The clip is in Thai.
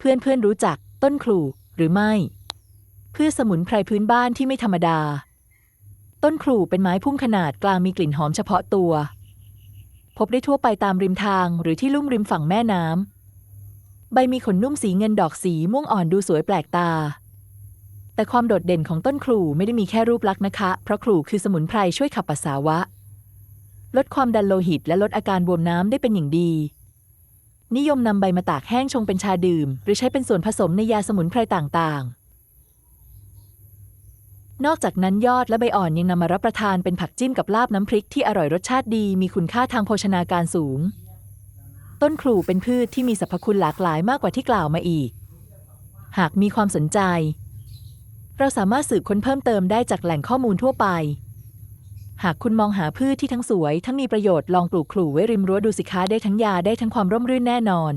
เพื่อนเพื่อนรู้จัก ต้นครูหรือไม่ เพืชสมุนไพรพื้นบ้านที่ไม่ธรรมดา ต้นครูเป็นไม้พุ่มขนาดกลางมีกลิ่นหอมเฉพาะตัว พบได้ทั่วไปตามริมทางหรือที่ลุ่มริมฝั่งแม่น้ำใบมีขนนุ่มสีเงินดอกสีม่วงอ่อนดูสวยแปลกตา แต่ความโดดเด่นของต้นครูไม่ได้มีแค่รูปลักษณ์นะคะ เพราะครูคือสมุนไพรช่วยขับปัสสาวะ ลดความดันโลหิตและลดอาการบวมน้ำได้เป็นอย่างดี นิยมนำใบมาตากแห้งชงเป็นชาดื่ม หรือใช้เป็นส่วนผสมในยาสมุนไพรต่างๆ นอกจากนั้นยอดและใบอ่อนยังนำมารับประทานเป็นผักจิ้มกับลาบน้ำพริกที่อร่อยรสชาติดีมีคุณค่าทางโภชนาการสูง ต้นครูเป็นพืชที่มีสรรพคุณหลากหลายมากกว่าที่กล่าวมาอีก หากมีความสนใจ เราสามารถสืบค้นเพิ่มเติมได้จากแหล่งข้อมูลทั่วไป หากคุณมองหาพืชที่ทั้งสวย ทั้งมีประโยชน์ลองปลูกขลู่ไว้ริมรั้วดูสิคะได้ทั้งยาได้ทั้งความร่มรื่นแน่นอน